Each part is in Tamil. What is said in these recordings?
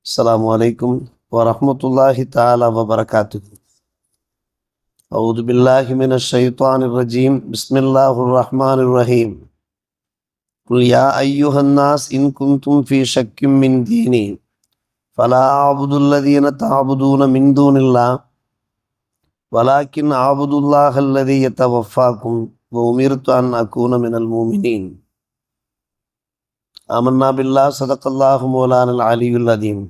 السلام عليكم ورحمة الله تعالى وبركاته. أعوذ بالله من الشيطان الرجيم. بسم الله الرحمن الرحيم. قل يا أيها الناس إن كنتم في شك من ديني فلا أعبد الذين تعبدون من دون الله ولكن أعبد الله الذي يتوفاكم وأمرت أن أكون من المؤمنين. அமன்னா பில்லா சதக்கல்லாஹு மோலானல் அலியுல் அதீம்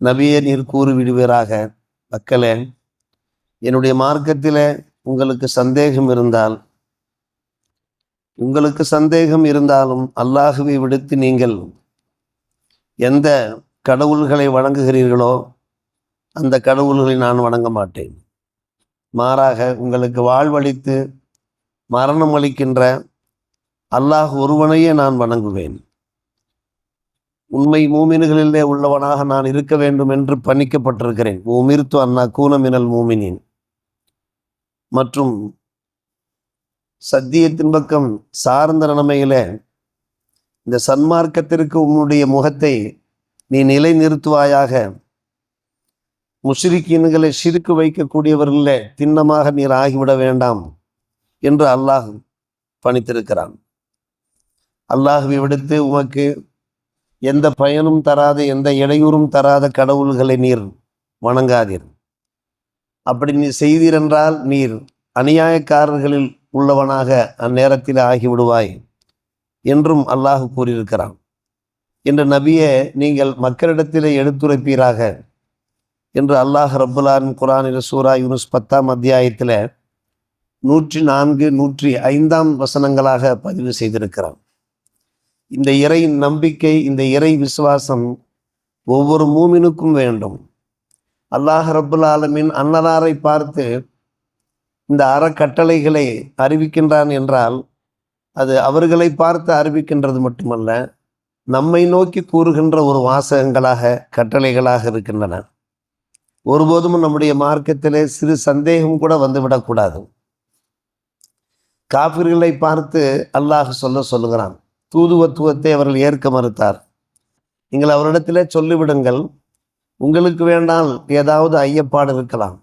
நபியே நீர் கூறிவிடுவீராக மக்களே. என்னுடைய மார்க்கத்தில் உங்களுக்கு சந்தேகம் இருந்தால் உங்களுக்கு சந்தேகம் இருந்தாலும் அல்லாஹுவை விடுத்து நீங்கள் எந்த கடவுள்களை வணங்குகிறீர்களோ அந்த கடவுள்களை நான் வணங்க மாட்டேன். மாறாக உங்களுக்கு வாழ்வளித்து மரணம் அளிக்கின்ற அல்லாஹ் ஒருவனையே நான் வணங்குவேன். உண்மை மூமின்களிலே உள்ளவனாக நான் இருக்க வேண்டும் என்று பணிக்கப்பட்டிருக்கிறேன் உமிர்த்து அண்ணா கூனமினல் மூமினின். மற்றும் சத்தியத்தின் பக்கம் சார்ந்த நிலைமையில இந்த சன்மார்க்கத்திற்கு உன்னுடைய முகத்தை நீ நிலை நிறுத்துவாயாக முஷ்ரிக்கீன்களை சிறுக்கு வைக்கக்கூடியவர்களே திண்ணமாக நீர் ஆகிவிட வேண்டாம் என்று அல்லாஹ் பணித்திருக்கிறான். அல்லாஹுவை விடுத்து உமக்கு எந்த பயனும் தராத எந்த இடையூறும் தராத கடவுள்களை நீர் வணங்காதீர். அப்படி நீ செய்தீர் என்றால் நீர் அநியாயக்காரர்களில் உள்ளவனாக அந்நேரத்தில் ஆகிவிடுவாய் என்றும் அல்லாஹ் கூறியிருக்கிறான். என்று நபியே நீங்கள் மக்களிடத்திலே எடுத்துரைப்பீராக என்று அல்லாஹ் ரபுலான் குரானில் சூரா யூனுஸ் பத்தாம் அத்தியாயத்தில் நூற்றி நான்கு நூற்றி ஐந்தாம் வசனங்களாக பதிவு செய்திருக்கிறான். இந்த இறை நம்பிக்கை இந்த இறை விசுவாசம் ஒவ்வொரு மூமினுக்கும் வேண்டும். அல்லாஹ் ரபுல் ஆலமின் அன்னலாரை பார்த்து இந்த அறக்கட்டளைகளை அறிவிக்கின்றான் என்றால் அது அவர்களை பார்த்து அறிவிக்கின்றது மட்டுமல்ல நம்மை நோக்கி கூறுகின்ற ஒரு வாசகங்களாக கட்டளைகளாக இருக்கின்றன. ஒருபோதும் நம்முடைய மார்க்கத்திலே சிறு சந்தேகம் கூட வந்துவிடக்கூடாது. காபிர்களை பார்த்து அல்லாஹ் சொல்ல சொல்லுகிறான். தூதுவத்துவத்தை அவர்கள் ஏற்க மறுத்தார். நீங்கள் அவரிடத்திலே சொல்லிவிடுங்கள் உங்களுக்கு வேண்டால் ஏதாவது ஐயப்பாடு இருக்கலாம்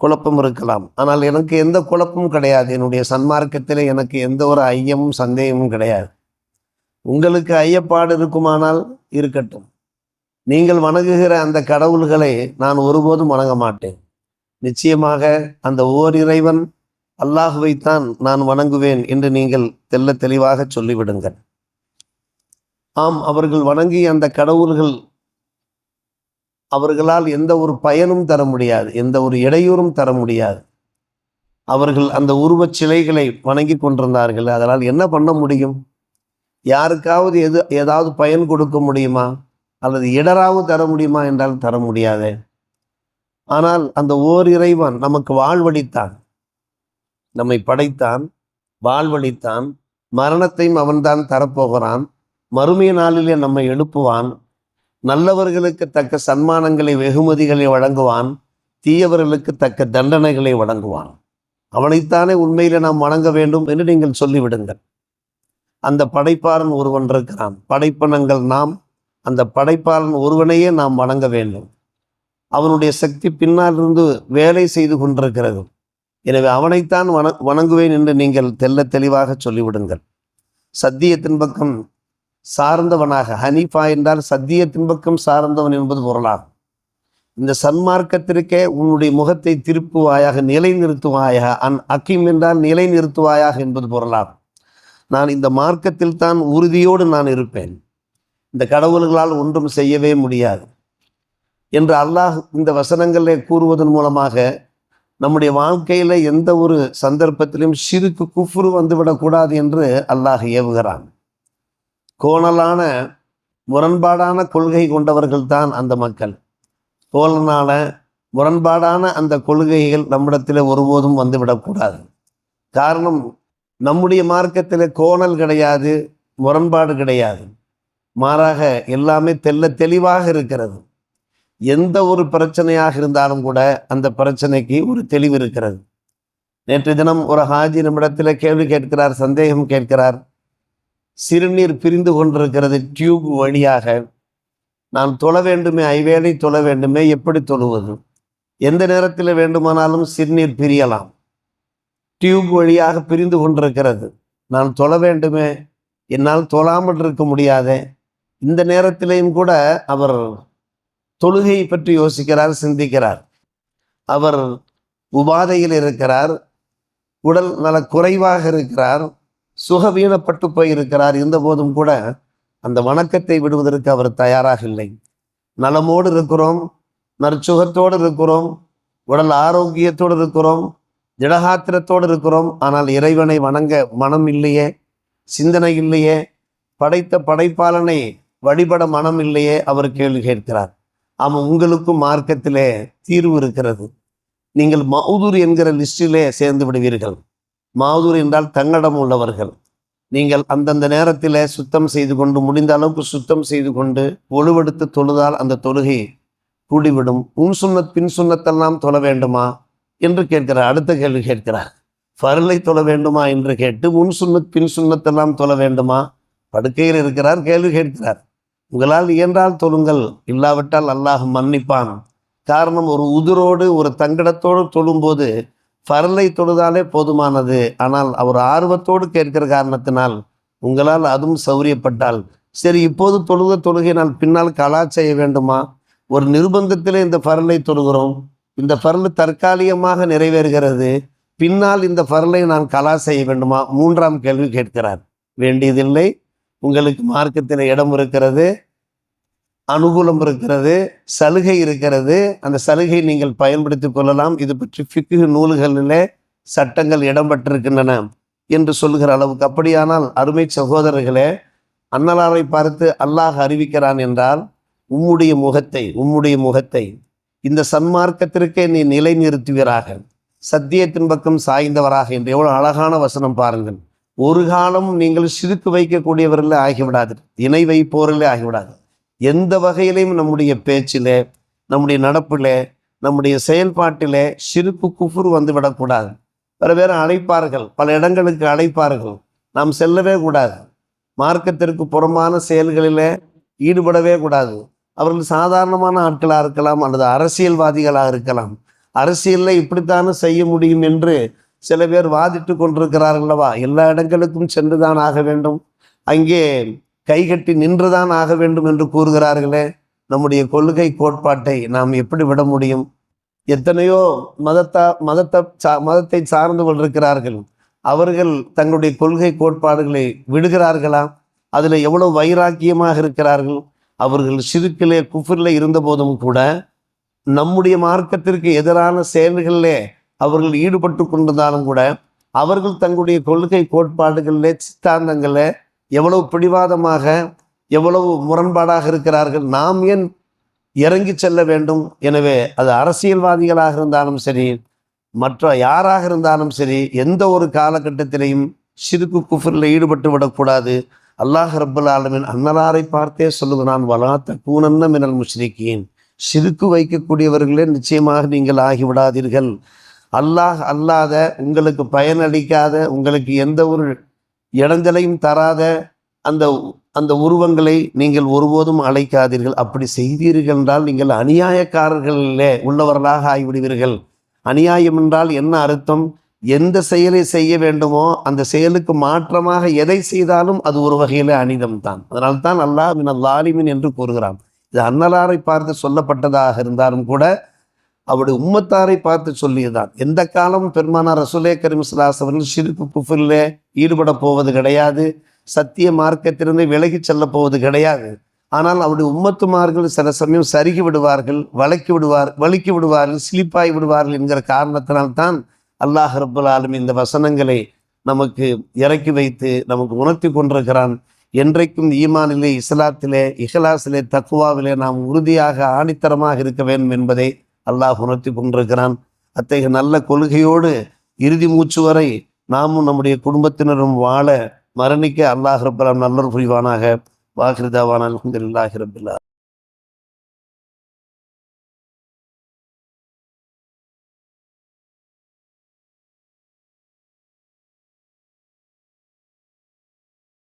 குழப்பம் இருக்கலாம். ஆனால் எனக்கு எந்த குழப்பமும் கிடையாது. என்னுடைய சன்மார்க்கத்தில் எனக்கு எந்த ஒரு ஐயமும் சந்தேகமும் கிடையாது. உங்களுக்கு ஐயப்பாடு இருக்குமானால் இருக்கட்டும். நீங்கள் வணங்குகிற அந்த கடவுள்களை நான் ஒருபோதும் வணங்க மாட்டேன். நிச்சயமாக அந்த ஓர் இறைவன் அல்லாஹுவைத்தான் நான் வணங்குவேன் என்று நீங்கள் தெல்ல தெளிவாக சொல்லிவிடுங்கள். ஆம் அவர்கள் வணங்கிய அந்த கடவுள்கள் அவர்களால் எந்த ஒரு பயனும் தர முடியாது எந்த ஒரு இடையூறும் தர முடியாது. அவர்கள் அந்த உருவச் சிலைகளை வணங்கி கொண்டிருந்தார்கள். அதனால் என்ன பண்ண முடியும்? யாருக்காவது எது ஏதாவது பயன் கொடுக்க முடியுமா? அல்லது இடராவும் தர முடியுமா என்றால் தர முடியாது. ஆனால் அந்த ஓர் இறைவன் நமக்கு வாழ்வழித்தான் நம்மை படைத்தான் வாழ்வழித்தான் மரணத்தையும் அவன்தான் தரப்போகிறான் மறுமைய நாளிலே நம்மை எழுப்புவான் நல்லவர்களுக்கு தக்க சன்மானங்களை வெகுமதிகளை வழங்குவான் தீயவர்களுக்கு தக்க தண்டனைகளை வழங்குவான். அவனைத்தானே உண்மையில நாம் வணங்க வேண்டும் என்று நீங்கள் சொல்லிவிடுங்கள். அந்த படைப்பாளன் ஒருவன் இருக்கிறான். படைப்பனங்கள் நாம் அந்த படைப்பாளன் ஒருவனையே நாம் வணங்க வேண்டும். அவனுடைய சக்தி பின்னால் இருந்து வேலை செய்து கொண்டிருக்கிறது. எனவே அவனைத்தான் வண வணங்குவேன் என்று நீங்கள் தெல்ல தெளிவாக சொல்லிவிடுங்கள். சத்தியத்தின் பக்கம் சார்ந்தவனாக ஹனீஃபா என்றால் சத்தியத்தின் பக்கம் சார்ந்தவன் என்பது பொருளாகும். இந்த சன்மார்க்கத்திற்கே உன்னுடைய முகத்தை திருப்புவாயாக நிலை நிறுத்துவாயாக அன் அக்கிம் என்றால் நிலை நிறுத்துவாயாக என்பது பொருளாகும். நான் இந்த மார்க்கத்தில் தான் உறுதியோடு நான் இருப்பேன். இந்த கடவுள்களால் ஒன்றும் செய்யவே முடியாது. என்று அல்லாஹ் இந்த வசனங்களை கூறுவதன் மூலமாக நம்முடைய வாழ்க்கையில் எந்த ஒரு சந்தர்ப்பத்திலும் சிறுக்கு குஃப்ரு வந்துவிடக்கூடாது என்று அல்லாஹ் ஏவுகிறான். கோணலான முரண்பாடான கொள்கை கொண்டவர்கள் தான் அந்த மக்கள். கோலனான முரண்பாடான அந்த கொள்கைகள் நம்மிடத்தில் ஒருபோதும் வந்துவிடக்கூடாது. காரணம் நம்முடைய மார்க்கத்தில் கோணல் கிடையாது முரண்பாடு கிடையாது. மாறாக எல்லாமே தெல்ல தெளிவாக இருக்கிறது. எந்த ஒரு பிரச்சனையாக இருந்தாலும் கூட அந்த பிரச்சனைக்கு ஒரு தெளிவு இருக்கிறது. நேற்று தினம் ஒரு ஹாஜி நம்மிடத்தில் கேள்வி கேட்கிறார் சந்தேகம் கேட்கிறார். சிறுநீர் பிரிந்து கொண்டிருக்கிறது டியூப் வழியாக. நான் தொழ வேண்டுமே ஐவேளை தொழ வேண்டுமே எப்படி தொழுவது? எந்த நேரத்தில் வேண்டுமானாலும் சிறுநீர் பிரியலாம். டியூப் வழியாக பிரிந்து கொண்டிருக்கிறது. நான் தொழ வேண்டுமே என்னால் தொழாமல் இருக்க முடியாதே. இந்த நேரத்திலையும் கூட அவர் தொழுகையை பற்றி யோசிக்கிறார் சிந்திக்கிறார். அவர் உபாதையில் இருக்கிறார் உடல் நல குறைவாக இருக்கிறார் சுகவீனப்பட்டு போயிருக்கிறார். இருந்தபோதும் கூட அந்த வணக்கத்தை விடுவதற்கு அவர் தயாராக இல்லை. நலமோடு இருக்கிறோம் நற்சுகத்தோடு இருக்கிறோம் உடல் ஆரோக்கியத்தோடு இருக்கிறோம் திடகாத்திரத்தோடு இருக்கிறோம். ஆனால் இறைவனை வணங்க மனம் இல்லையே சிந்தனை இல்லையே படைத்த படைப்பாளனை வழிபட மனம் இல்லையே அவர் கேள்வி கேட்கிறார். ஆமாம் உங்களுக்கும் மார்க்கத்திலே தீர்வு இருக்கிறது. நீங்கள் மௌதூர் என்கிற லிஸ்டிலே சேர்ந்து விடுவீர்கள். மாதூர் என்றால் தங்கடம் உள்ளவர்கள். நீங்கள் அந்தந்த நேரத்தில் சுத்தம் செய்து கொண்டு முடிந்த அளவுக்கு சுத்தம் செய்து கொண்டு ஒழுவெடுத்து தொழுதால் அந்த தொழுகை கூடிவிடும். உன் சுண்ணத் பின் சுண்ணத்தெல்லாம் தொழ வேண்டுமா? என்று கேட்கிறார். அடுத்த கேள்வி கேட்கிறார். ஃபர்லை தொழ வேண்டுமா? என்று கேட்டு முன் சுண்ணத் பின் சுண்ணத்தெல்லாம் தொழ வேண்டுமா? படுக்கையில் இருக்கிறார் கேள்வி கேட்கிறார். உங்களால் இயன்றால் தொழுங்கள் இல்லாவிட்டால் அல்லாஹ் மன்னிப்பான். காரணம் ஒரு உதிரோடு ஒரு தங்கடத்தோடு தொழும்போது ஃபர்லை தொழுதாலே போதுமானது. ஆனால் அவர் ஆர்வத்தோடு கேட்கிற காரணத்தினால் உங்களால் அதுவும் சௌரியப்பட்டால். சரி இப்போது தொழுத தொழுகை நான் பின்னால் கலா செய்ய வேண்டுமா? ஒரு நிர்பந்தத்திலே இந்த பரலை தொழுகிறோம். இந்த பரல் தற்காலிகமாக நிறைவேறுகிறது. பின்னால் இந்த பரலை நான் கலா செய்ய வேண்டுமா? மூன்றாம் கேள்வி கேட்கிறார். வேண்டியதில்லை. உங்களுக்கு மார்க்கத்தில் இடம் இருக்கிறது அனுகூலம் இருக்கிறது சலுகை இருக்கிறது. அந்த சலுகை நீங்கள் பயன்படுத்தி கொள்ளலாம். இது பற்றி ஃபிக்கு நூல்களிலே சட்டங்கள் இடம்பெற்றிருக்கின்றன என்று சொல்லுகிற அளவுக்கு. அப்படியானால் அருமை சகோதரர்களே அன்னலாரை பார்த்து அல்லாஹ் அறிவிக்கிறான் என்றால் உம்முடைய முகத்தை உம்முடைய முகத்தை இந்த சன்மார்க்கத்திற்கே நீ நிலைநிறுத்துவீராக. சத்தியத்தின் பக்கம் சாய்ந்தவராக என்று. எவ்வளோ அழகான வசனம் பாருங்கள். ஒரு காலம் நீங்கள் சிரித்து வைக்கக்கூடியவர்களே ஆகிவிடாது இணை வைப்போரிலே ஆகிவிடாது எந்த வகையிலையும் நம்முடைய பேச்சிலே நம்முடைய நடப்பிலே நம்முடைய செயல்பாட்டிலே சிரிப்பு குஃபுர் வந்து விடக்கூடாது வேறு பேர் அழைப்பார்கள். பல இடங்களுக்கு அழைப்பார்கள். நாம் செல்லவே கூடாது. மார்க்கத்திற்கு புறம்பான செயல்களிலே ஈடுபடவே கூடாது. அவர்கள் சாதாரணமான ஆட்களாக இருக்கலாம் அல்லது அரசியல்வாதிகளாக இருக்கலாம். அரசியலில் இப்படித்தானே செய்ய முடியும் என்று சில பேர் வாதிட்டு கொண்டிருக்கிறார்களவா எல்லா இடங்களுக்கும் சென்றுதான் ஆக வேண்டும். அங்கே கைகட்டி நின்றுதான் ஆக வேண்டும் என்று கூறுகிறார்களே. நம்முடைய கொள்கை கோட்பாட்டை நாம் எப்படி விட முடியும்? எத்தனையோ மதத்தா மதத்தை சா மதத்தை சார்ந்து கொண்டிருக்கிறார்கள். அவர்கள் தங்களுடைய கொள்கை கோட்பாடுகளை விடுகிறார்களா? அதில் எவ்வளவு வைராக்கியமாக இருக்கிறார்கள்? அவர்கள் சிறுக்கிலே குஃபிரில் இருந்த போதும் கூட நம்முடைய மார்க்கத்திற்கு எதிரான செயல்களிலே அவர்கள் ஈடுபட்டு கொண்டிருந்தாலும் கூட அவர்கள் தங்களுடைய கொள்கை கோட்பாடுகளில் சித்தாந்தங்களில் எவ்வளவு பிடிவாதமாக எவ்வளவு முரண்பாடாக இருக்கிறார்கள் நாம் ஏன் இறங்கி செல்ல வேண்டும்? எனவே அது அரசியல்வாதிகளாக இருந்தாலும் சரி மற்ற யாராக இருந்தாலும் சரி எந்த ஒரு காலகட்டத்திலையும் சிறுக்கு குஃபரில் ஈடுபட்டு விடக்கூடாது. அல்லாஹ் ரபுல் ஆலமின் அன்னலாரை பார்த்தே சொல்லுகிறான் வலாத்த கூனன்ன மினல் முஷ்ரிக்கீன் சிறுக்கு வைக்கக்கூடியவர்களே நிச்சயமாக நீங்கள் ஆகிவிடாதீர்கள். அல்லாஹ் அல்லாத உங்களுக்கு பயனளிக்காத உங்களுக்கு எந்த ஒரு இடைஞ்சலையும் தராத அந்த அந்த உருவங்களை நீங்கள் ஒருபோதும் அழைக்காதீர்கள். அப்படி செய்தீர்கள் என்றால் நீங்கள் அநியாயக்காரர்களிலே உள்ளவர்களாக ஆகிவிடுவீர்கள். அநியாயம் என்றால் என்ன அர்த்தம்? எந்த செயலை செய்ய வேண்டுமோ அந்த செயலுக்கு மாற்றமாக எதை செய்தாலும் அது ஒரு வகையில் அனிதம் தான் அதனால்தான் அல்லாஹ் மின் அல்லாலிமின் என்று கூறுகிறான். இது அன்னலாரை பார்த்து சொல்லப்பட்டதாக இருந்தாலும் கூட அவருடைய உம்மத்தாரை பார்த்து சொல்லியதுதான். எந்த காலம் பெருமானார் ரசுலே கரிம்ஸ்லாஸ் அவர்கள் சிரிப்பு புஃபில்ல ஈடுபட போவது கிடையாது. சத்திய மார்க்கத்திலிருந்து விலகி செல்ல போவது கிடையாது. ஆனால் அவருடைய உம்மத்துமார்கள் சில சமயம் சருகி விடுவார்கள் வளைக்கி விடுவார் வலிக்கி விடுவார்கள் சிலிப்பாய் விடுவார்கள் என்கிற காரணத்தினால்தான் அல்லாஹ் ரபுல் ஆலம் இந்த வசனங்களை நமக்கு இறக்கி வைத்து நமக்கு உணர்த்தி கொண்டிருக்கிறான். என்றைக்கும் ஈமானிலே இஸ்லாத்திலே இஹலாசிலே தக்குவாவிலே நாம் உறுதியாக ஆணித்தரமாக இருக்க வேண்டும் என்பதை அல்லாஹ் உணர்த்தி கொண்டிருக்கிறான். அத்தகைய நல்ல கொள்கையோடு இறுதி மூச்சு வரை நாமும் நம்முடைய குடும்பத்தினரும் வாழ மரணிக்க அல்லாஹ் ரப்பலாம் நல்லொரு புரிவானாக. வாகிருதாவான அலமதுல்லாஹி ரபில்லா